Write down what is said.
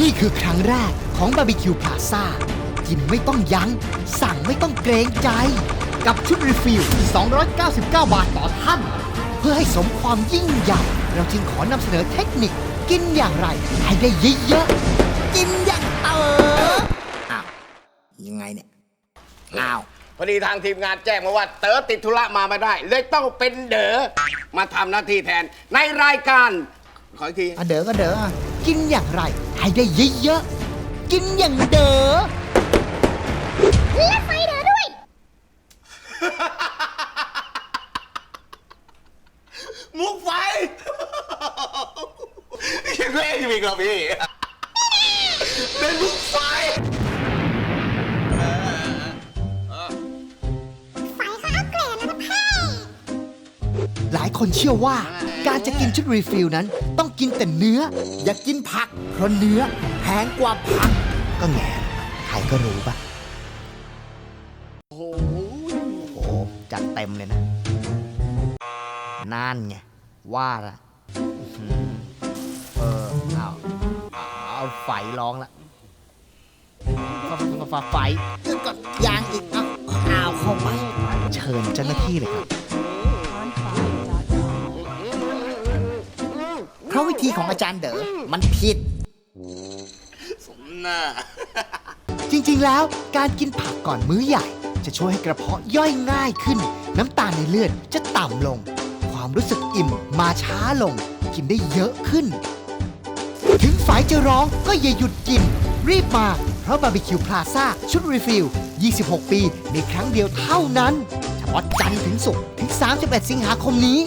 นี่คือครั้งแรกของบาร์บีคิวพลาซ่ากินไม่ต้องยัง้ง สั่งไม่ต้องเกรงใจ กับชุดรีฟิล 299 บาทต่อท่าน เพื่อให้สมความยิ่งใหญ่ เราจึงขอนำเสนอเทคนิคกินอย่างไร ให้ได้เยอะๆกินอย่างเต๋ออ้าวยังไงเนี่ยอ้าวพอดีทางทีมงานแจ้งมาว่า เต๋อติดธุระมาไม่ได้ เลยต้องเป็นเด๋อมาทำหน้าที่แทนในรายการขออีกทีอะเด๋อก็เด๋ออะ กินอย่างไร ให้ได้เยอะๆ กินอย่างเด๋อและไฟเดอด้วย มุกไฟ ยังเล่นอยู่อีกเหรอพี่ คนเชื่อว่า การจะกินชุดรีฟิลนั้น ต้องกินแต่เนื้อ อย่ากินผัก เพราะเนื้อแพงกว่าผัก ก็แง่ใครก็รู้ปะโอ้โหจัดเต็มเลยนะนั่นไงว่าละอื้อหือเออเอาเอาไฟร้องละไฟไฟก็ยางอีกเอาเอาเข้าไป เชิญเจ้าหน้าที่เลยครับ ราะวิธีของอาจารย์เด๋อมันผิดหน้า จริงๆ แล้วการกินผักก่อนมื้อใหญ่ จะช่วยให้กระเพาะย่อยง่ายขึ้น น้ำตาลในเลือดจะต่ำลง ความรู้สึกอิ่มมาช้าลง กินได้เยอะขึ้น ถึงฝ่ายจะร้องก็อย่าหยุดกิน รีบมา เพราะบาร์บีคิวพลาซ่าชุดรีฟิล 26 ปี มีครั้งเดียวเท่านั้นเฉพาะจันทร์ถึงศุกร์ถึง 31 สิงหาคมนี้